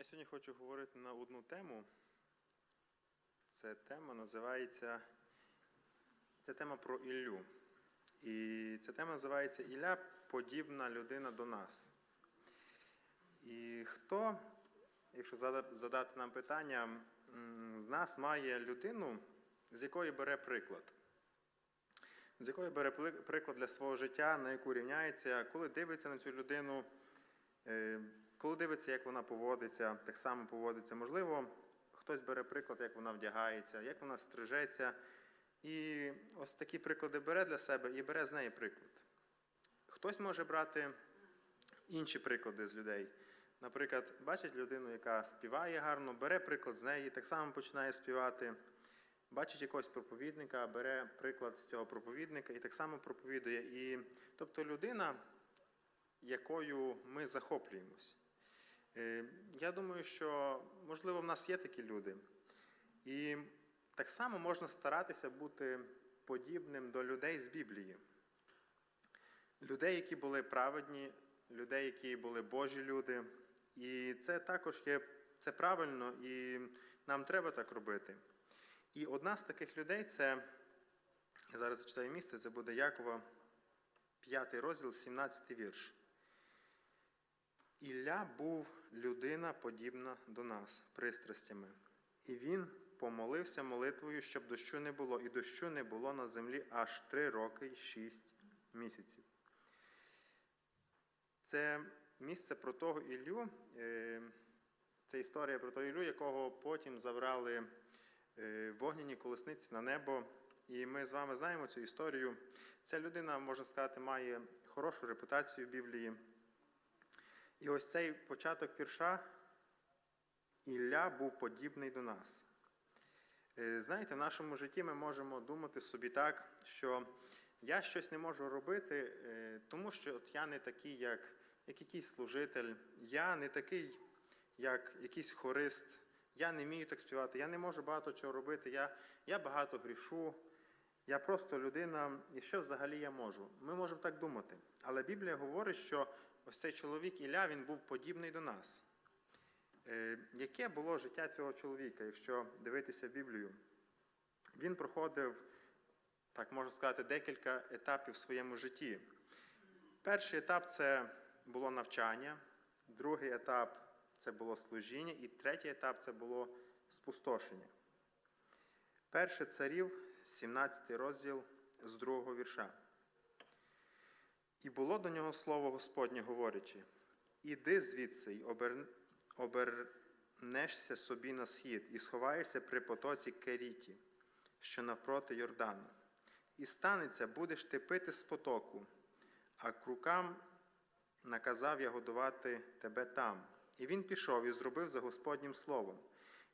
Я сьогодні хочу говорити на одну тему. Ця тема називається це тема про Іллю. І ця тема називається Ілля подібна людина до нас. І хто, якщо задати нам питання, з нас має людину, з якої бере приклад? З якої бере приклад для свого життя, на яку рівняється, коли дивиться на цю людину, е, коли дивиться, як вона поводиться, так само поводиться. Можливо, хтось бере приклад, як вона вдягається, як вона стрижеться. І ось такі приклади бере для себе і бере з неї приклад. Хтось може брати інші приклади з людей. Наприклад, бачить людину, яка співає гарно, бере приклад з неї, так само починає співати. Бачить якогось проповідника, бере приклад з цього проповідника і так само проповідує. І, тобто людина, якою ми захоплюємось. Е, Я думаю, що можливо в нас є такі люди. І так само можна старатися бути подібним до людей з Біблії. Людей, які були праведні, людей, які були Божі люди. І це також є це правильно, і нам треба так робити. І одна з таких людей це, я зараз зачитаю місце, це буде Якова, 5 розділ, 17 вірш. Ілля був людина подібна до нас пристрастями. І він помолився молитвою, щоб дощу не було, і дощу не було на землі аж три роки й шість місяців. Це місце про того Іллю, е, це історія про того Іллю, якого потім забрали е, вогняні колесниці на небо. І ми з вами знаємо цю історію. Ця людина, можна сказати, має хорошу репутацію в Біблії. І ось цей початок вірша Ілля був подібний до нас. Е, Знаєте, в нашому житті ми можемо думати собі так, що я щось не можу робити, е, тому що от я не такий, як, як якийсь служитель, я не такий, як якийсь хорист, я не вмію так співати, я не можу багато чого робити, я, я багато грішу, я просто людина, і що взагалі я можу? Ми можемо так думати. Але Біблія говорить, що ось цей чоловік Ілля, він був подібний до нас. Е, Яке було життя цього чоловіка, якщо дивитися Біблію? Він проходив, так можна сказати, декілька етапів в своєму житті. Перший етап це було навчання, другий етап це було служіння, і третій етап це було спустошення. Перше царів, 17 розділ з другого вірша. І було до нього слово Господнє, говорячи: Іди звідси й обер... обернешся собі на схід, і сховаєшся при потоці Керіті, що навпроти Йордана. І станеться, будеш ти пити з потоку, а крукам наказав я годувати тебе там. І він пішов і зробив за Господнім словом.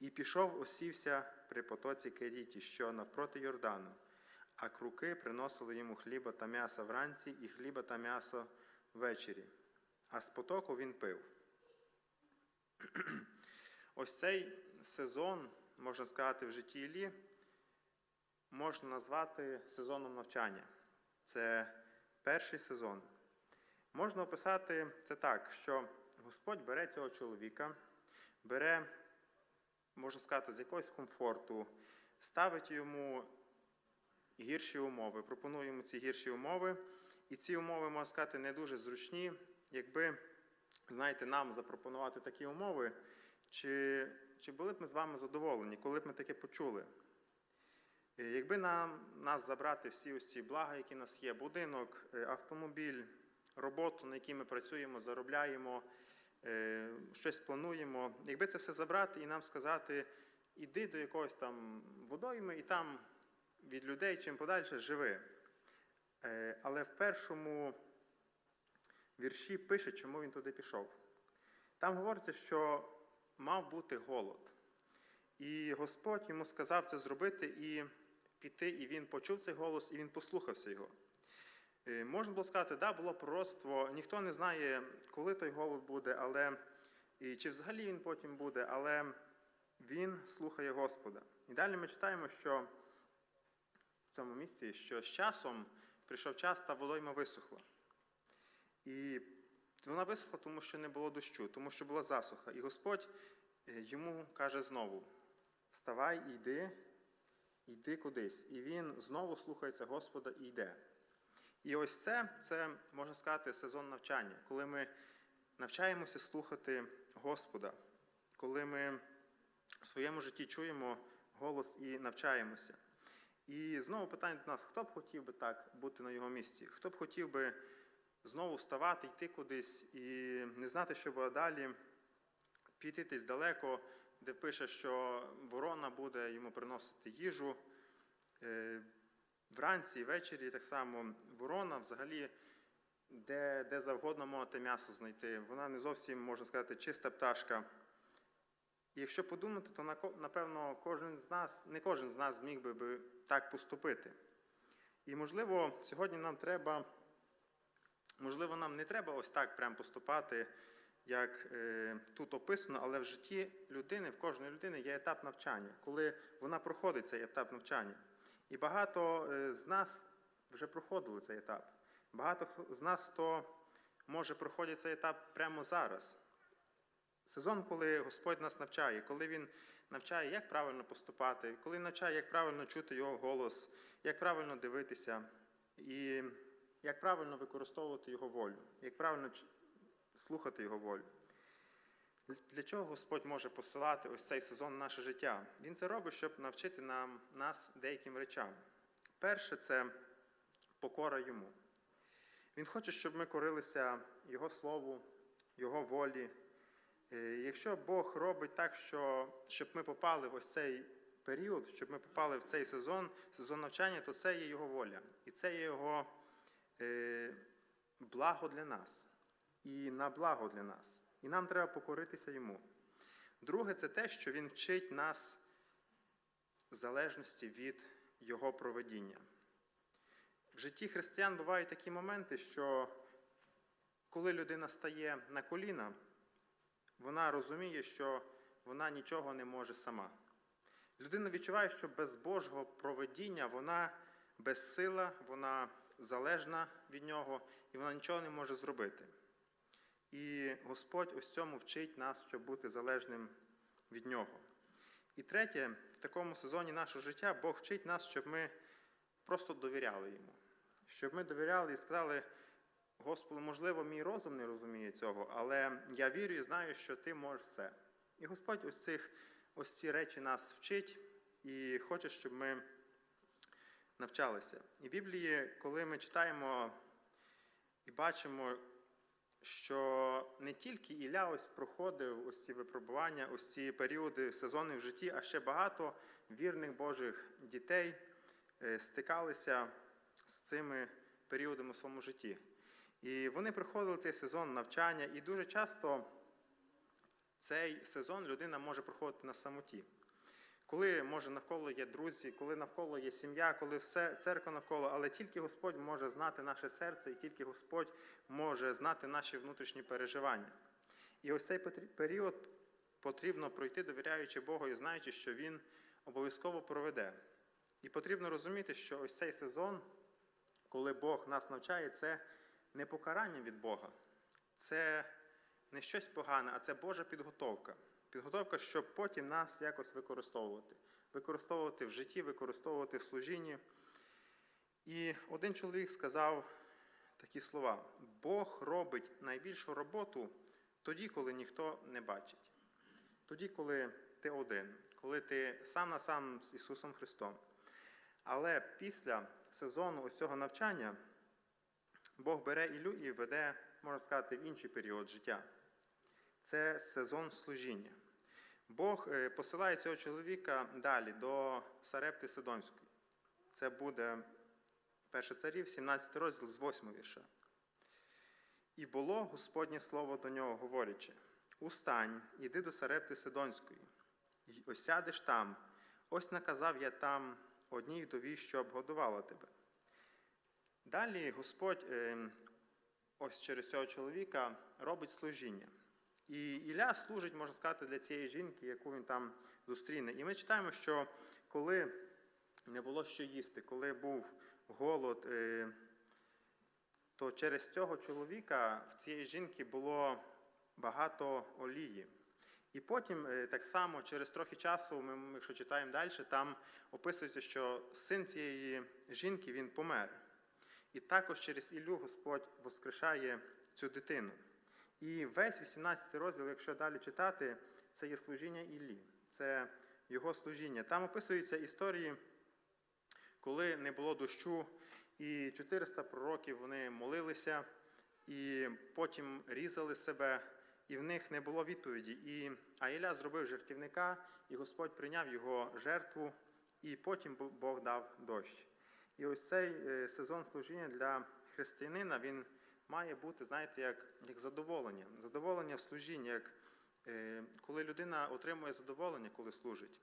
І пішов, осівся при потоці Керіті, що навпроти Йордану, а круки приносили йому хліба та м'яса вранці і хліба та м'ясо ввечері. А з потоку він пив. Ось цей сезон, можна сказати, в житті Іллі, можна назвати сезоном навчання. Це перший сезон. Можна описати це так, що Господь бере цього чоловіка, бере, можна сказати, з якогось комфорту, ставить йому гірші умови, пропонує йому ці гірші умови. І ці умови, можна сказати, не дуже зручні. Якби, знаєте, нам запропонувати такі умови, чи, чи були б ми з вами задоволені, коли б ми таке почули? Е, Якби нам нас забрати всі ось ці блага, які нас є, будинок, е, автомобіль, роботу, на якій ми працюємо, заробляємо, е, щось плануємо, якби це все забрати і нам сказати, іди до якогось там водойми і там від людей чим подальше живи. Е, Але в першому вірші пише, чому він туди пішов. Там говориться, що мав бути голод. І Господь йому сказав це зробити і піти, і він почув цей голос, і він послухався його. Е, Можна було сказати, да, було пророцтво, ніхто не знає, коли той голод буде, але і чи взагалі він потім буде, але він слухає Господа. І далі ми читаємо, що цьому місці, що з часом прийшов час та водойма висохла. І Вона висохла, тому що не було дощу, тому що була засуха. І Господь е, йому каже знову: Вставай йди, йди кудись. І він знову слухається Господа і йде. І ось це, це можна сказати, сезон навчання, коли ми навчаємося слухати Господа, коли ми в своєму житті чуємо голос і навчаємося. І знову питання до нас: хто б хотів би так бути на його місці? Хто б хотів би знову вставати, йти кудись і не знати, що буде далі, піти десь далеко, де пише, що ворона буде йому приносити їжу. Е, Вранці ввечері так само ворона взагалі де, де завгодно можете м'ясо знайти. Вона не зовсім, можна сказати, чиста пташка. Якщо подумати, то напевно кожен з нас, не кожен з нас зміг би, так поступити. І можливо, сьогодні нам треба, можливо, нам не треба ось так прям поступати, як е, тут описано, але в житті людини, в кожної людини є етап навчання, коли вона проходить цей етап навчання. І багато е, з нас вже проходили цей етап. Багато з нас хто може проходити цей етап прямо зараз. Сезон, коли Господь нас навчає, коли Він навчає, як правильно поступати, коли навчає, як правильно чути Його голос, як правильно дивитися, і як правильно використовувати Його волю, як правильно слухати Його волю. Для чого Господь може посилати ось цей сезон в наше життя? Він це робить, щоб навчити нам, нас деяким речам. Перше це покора йому. Він хоче, щоб ми корилися Його Слову, Його волі. Е, Якщо Бог робить так, що, щоб ми попали в ось цей період, щоб ми попали в цей сезон, сезон навчання, то це є Його воля. І це є Його е, благо для нас. І на благо для нас. І нам треба покоритися йому. Друге, це те, що він вчить нас залежності від Його проведіння. В житті християн бувають такі моменти, що коли людина стає на коліна, вона розуміє, що вона нічого не може сама. Людина відчуває, що без Божого проведіння вона безсила, вона залежна від нього, і вона нічого не може зробити. І Господь ось цьому вчить нас, щоб бути залежним від нього. І третє, в такому сезоні нашого життя Бог вчить нас, щоб ми просто довіряли йому. Щоб ми довіряли і сказали, Господу, можливо, мій розум не розуміє цього, але я вірю і знаю, що ти можеш все. І Господь ось цих ось ці речі нас вчить і хоче, щоб ми навчалися. І в Біблії, коли ми читаємо і бачимо, що не тільки Ілля ось проходив ось ці випробування, ось ці періоди сезони в житті, а ще багато вірних Божих дітей е, стикалися з цими періодами в своєму житті. І вони проходили цей сезон навчання, і дуже часто цей сезон людина може проходити на самоті. Коли може навколо є друзі, коли навколо є сім'я, коли все церква навколо, але тільки Господь може знати наше серце, і тільки Господь може знати наші внутрішні переживання. І ось цей період потрібно пройти, довіряючи Богу і знаючи, що Він обов'язково проведе. І потрібно розуміти, що ось цей сезон, коли Бог нас навчає, це не покарання від Бога, це не щось погане, а це Божа підготовка. Підготовка, щоб потім нас якось використовувати. Використовувати в житті, використовувати в служінні. І один чоловік сказав такі слова: Бог робить найбільшу роботу тоді, коли ніхто не бачить. Тоді, коли ти один, коли ти сам на сам з Ісусом Христом. Але після сезону ось цього навчання Бог бере Ілю і веде, можна сказати, в інший період життя. Це сезон служіння. Бог е, посилає цього чоловіка далі до Сарепти Сидонської. Це буде 1 царів, 17 розділ з 8 вірша. І було Господнє слово до нього, говорячи: Устань, іди до Сарепти Сидонської, й осядеш там. Ось наказав я там одній вдові, щоб годувала тебе. Далі Господь е, ось через цього чоловіка робить служіння. І Ілля служить, можна сказати, для цієї жінки, яку він там зустріне. І ми читаємо, що коли не було що їсти, коли був голод, е, то через цього чоловіка в цієї жінки було багато олії. І потім, е, так само, через трохи часу, ми, якщо читаємо далі, там описується, що син цієї жінки він помер. І також через Іллю Господь воскрешає цю дитину. І весь 18 розділ, якщо далі читати, це є служіння Іллі, це його служіння. Там описуються історії, коли не було дощу, і 400 пророків вони молилися, і потім різали себе, і в них не було відповіді. І а Ілля зробив жертівника, і Господь прийняв його жертву, і потім Бог дав дощ. І ось цей е, сезон служіння для християнина він має бути, знаєте, як, як задоволення. Задоволення в служінні, як е, коли людина отримує задоволення, коли служить.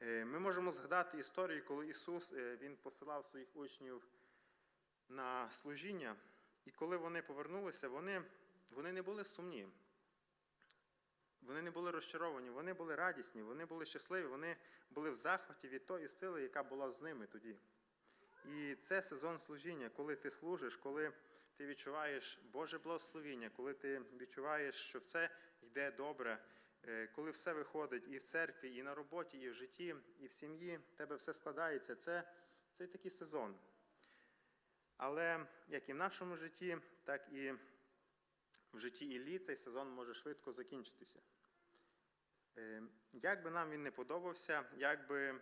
Е, Ми можемо згадати історію, коли Ісус Він посилав своїх учнів на служіння, і коли вони повернулися, вони, вони не були сумні. Вони не були розчаровані, вони були радісні, вони були щасливі, вони були в захваті від тої сили, яка була з ними тоді. І це сезон служіння, коли ти служиш, коли ти відчуваєш Боже благословіння, коли ти відчуваєш, що все йде добре, е, коли все виходить і в церкві, і на роботі, і в житті, і в сім'ї, в тебе все складається. Це, це такий сезон. Але як і в нашому житті, так і в житті Іллі цей сезон може швидко закінчитися. Е, Як би нам він не подобався, як би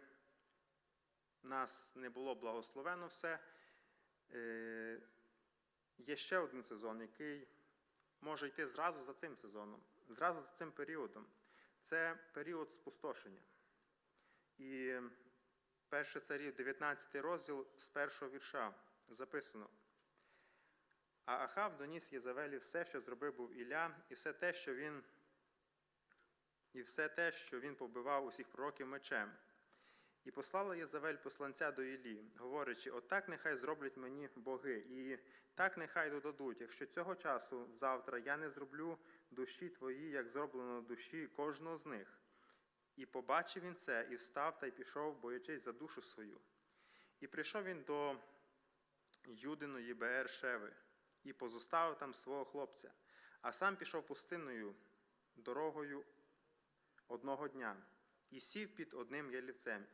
нас не було благословено все, е, є ще один сезон, який може йти зразу за цим сезоном, зразу за цим періодом. Це період спустошення. І перше царів, 19 розділ з першого вірша записано. А Ахав доніс Єзавелі все, що зробив був Ілля, і все те, що він і все те, що він побивав усіх пророків мечем. І послала Єзавель посланця до Іллі, говорячи: отак нехай зроблять мені боги, і так нехай додадуть, якщо цього часу завтра я не зроблю душі твої, як зроблено душі кожного з них. І побачив він це, і встав та й пішов, боячись за душу свою. І прийшов він до Юдиної Беер-Шеви, і позоставив там свого хлопця, а сам пішов пустинною дорогою одного дня, і сів під одним ялівцем,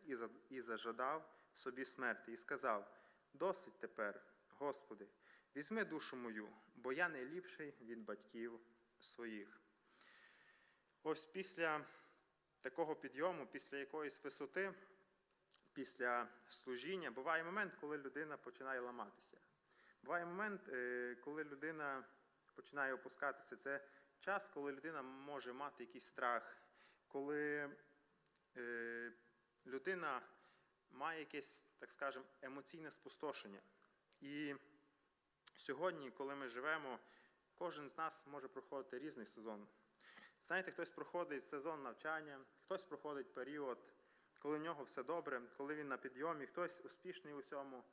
і, зажадав собі смерті, і сказав: Досить тепер, Господи, візьми душу мою, бо я не ліпший від батьків своїх. Ось після такого підйому, після якоїсь висоти, після служіння, буває момент, коли людина починає ламатися. Буває момент, е, коли людина починає опускатися. Це час, коли людина може мати якийсь страх, коли людина має якесь, так скажемо, емоційне спустошення. І сьогодні, коли ми живемо, кожен з нас може проходити різний сезон. Знаєте, хтось проходить сезон навчання, хтось проходить період, коли в нього все добре, коли він на підйомі, хтось успішний у всьому.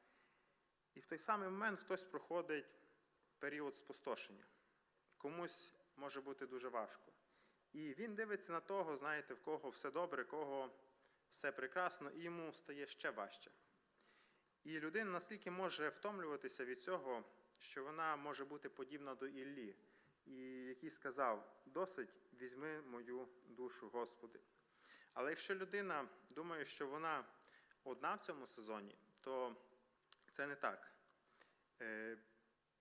І в той самий момент хтось проходить період спустошення. Комусь може бути дуже важко. І він дивиться на того, знаєте, в кого все добре, кого все прекрасно, і йому стає ще важче. І людина настільки може втомлюватися від цього, що вона може бути подібна до Іллі, і який сказав: досить візьми мою душу, Господи. Але якщо людина думає, що вона одна в цьому сезоні, то це не так. Е,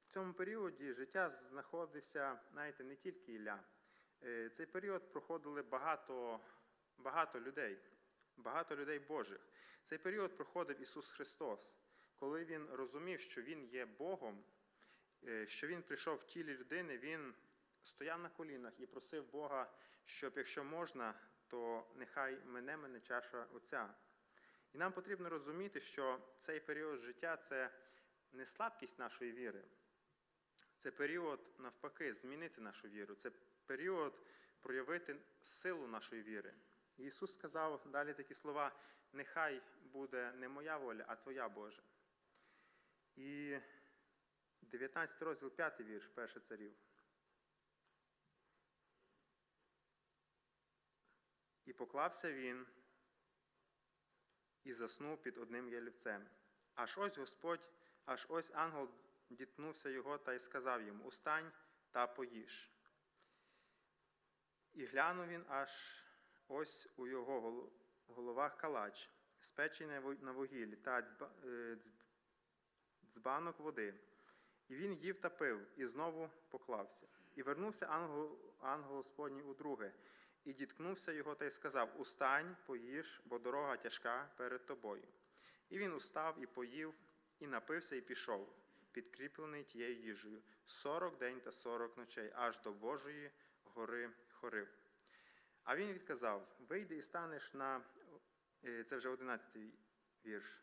В цьому періоді життя знаходився, знаєте, не тільки Ілля. Е, Цей період проходили багато, багато людей, багато людей Божих. Цей період проходив Ісус Христос, коли Він розумів, що Він є Богом, е, що Він прийшов в тілі людини, Він стояв на колінах і просив Бога, щоб, якщо можна, то нехай мене мене чаша Отця. І нам потрібно розуміти, що цей період життя це не слабкість нашої віри, це період, навпаки, змінити нашу віру, це період проявити силу нашої віри. Ісус сказав далі такі слова: нехай буде не моя воля, а Твоя Божа. І 19 розділ 5 вірш, перше царів. І поклався він і заснув під одним ялівцем. Аж ось Господь, аж ось ангел діткнувся його та й сказав йому: Устань та поїж. І глянув він аж ось у його головах калач, спечений на вугіллі та дзба- е, дзбанок води. І він їв та пив, і знову поклався. І вернувся ангел, ангел Господній удруге, і діткнувся його та й сказав: Устань, поїж, бо дорога тяжка перед тобою. І він устав і поїв, і напився, і пішов, підкріплений тією їжею, сорок день та сорок ночей, аж до Божої гори Хорив. А він відказав: Вийди і станеш на. е, Це вже одинадцятий вірш.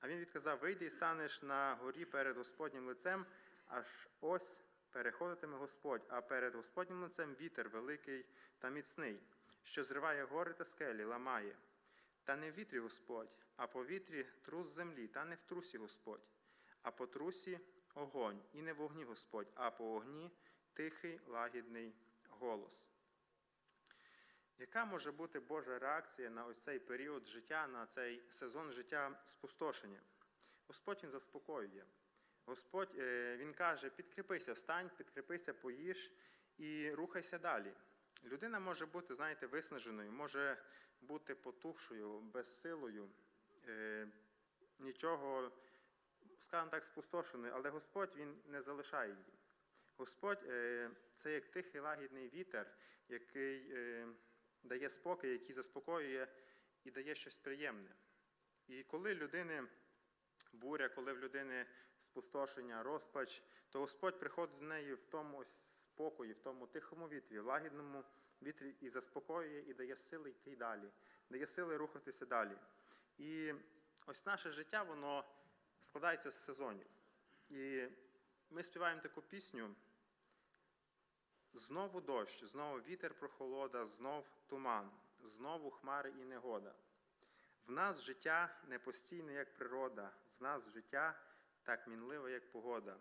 А він відказав: Вийди і станеш на горі перед Господнім лицем, аж ось переходитиме Господь, а перед Господнім лицем вітер великий та міцний, що зриває гори та скелі, ламає. Та не в вітрі Господь, а по вітрі трус землі, та не в трусі Господь, а по трусі огонь, і не в огні Господь, а по огні тихий лагідний голос. Яка може бути Божа реакція на ось цей період життя, на цей сезон життя спустошення? Господь Він заспокоює. Господь е, Він каже: підкріпися, встань, підкріпися, поїж і рухайся далі. Людина може бути, знаєте, виснаженою, може бути потухшою, безсилою, е, нічого, скажімо так, спустошеною, але Господь Він не залишає її. Господь е, це як тихий лагідний вітер, який дає спокій, який заспокоює і дає щось приємне. І коли людини буря, коли в людини спустошення, розпач, то Господь приходить до неї в тому спокої, в тому тихому вітрі, в лагідному вітрі і заспокоює, і дає сили йти далі, дає сили рухатися далі. І ось наше життя, воно складається з сезонів. І ми співаємо таку пісню. Знову дощ, знову вітер прохолода, знов туман, знову хмари і негода. В нас життя не постійне, як природа, в нас життя так мінливе, як погода.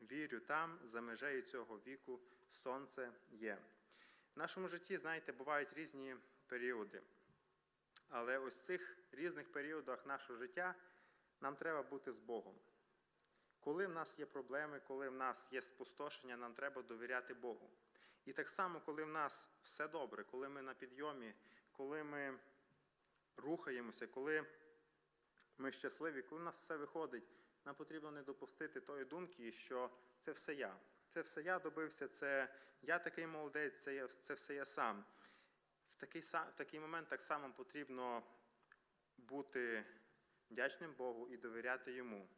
Вірю, там, за межею цього віку, сонце є. В нашому житті, знаєте, бувають різні періоди. Але ось в цих різних періодах нашого життя нам треба бути з Богом. Коли в нас є проблеми, коли в нас є спустошення, нам треба довіряти Богу. І так само, коли в нас все добре, коли ми на підйомі, коли ми рухаємося, коли ми щасливі, коли в нас все виходить, нам потрібно не допустити тої думки, що це все я. Це все я добився, це я такий молодець, це, я, це все я сам. В такий, в такий момент так само потрібно бути вдячним Богу і довіряти йому,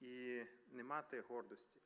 і не мати гордості.